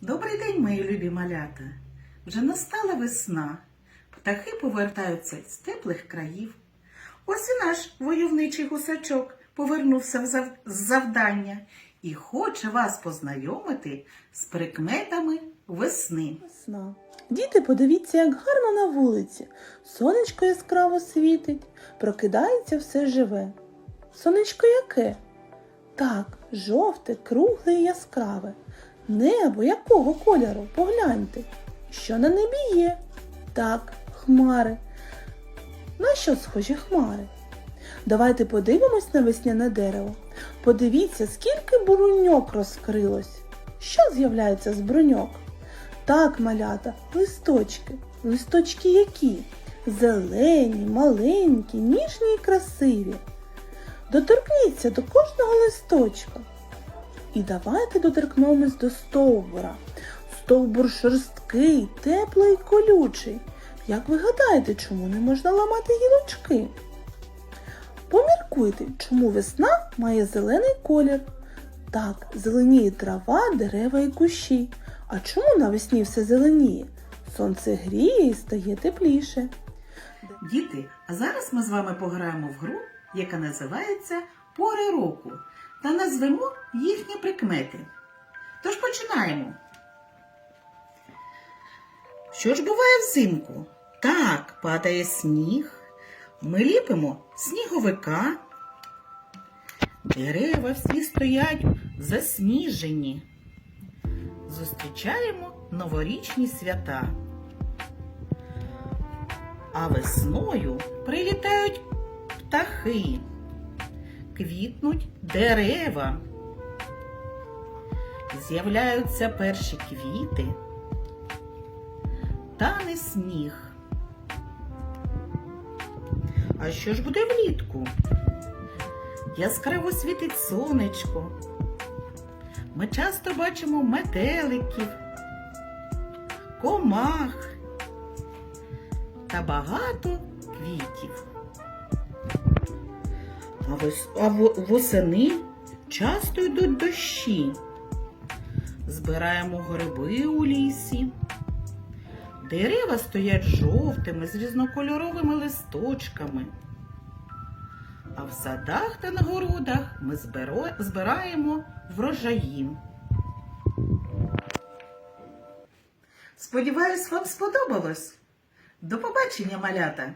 Добрий день, мої любі малята. Вже настала весна. Птахи повертаються з теплих країв. Ось і наш войовничий гусачок повернувся з завдання і хоче вас познайомити з прикметами весни. Весна. Діти, подивіться, як гарно на вулиці. Сонечко яскраво світить, прокидається все живе. Сонечко яке? Так, жовте, кругле і яскраве. Небо якого кольору? Погляньте. Що на небі є? Так, хмари. На що схожі хмари? Давайте подивимось на весняне дерево. Подивіться, скільки бруньок розкрилось. Що з'являється з бруньок? Так, малята, листочки. Листочки які? Зелені, маленькі, ніжні і красиві. Доторкніться до кожного листочка. І давайте доторкнемось до стовбура. Стовбур шорсткий, теплий, колючий. Як ви гадаєте, чому не можна ламати гілочки? Поміркуйте, чому весна має зелений колір. Так, зеленіє трава, дерева і кущі. А чому навесні все зеленіє? Сонце гріє і стає тепліше. Діти, а зараз ми з вами пограємо в гру, яка називається Пори року, та назвемо їхні прикмети. Тож починаємо. Що ж буває взимку? Так, падає сніг. Ми ліпимо сніговика. Дерева всі стоять засніжені. Зустрічаємо новорічні свята. А весною прилітають птахи, квітнуть дерева. З'являються перші квіти, тане сніг. А що ж буде влітку? Яскраво світить сонечко. Ми часто бачимо метеликів, комах та багато квітів. А, восени часто йдуть дощі. Збираємо гриби у лісі. Дерева стоять жовтими з різнокольоровими листочками. А в садах та на городах ми збираємо врожаї. Сподіваюсь, вам сподобалось. До побачення, малята!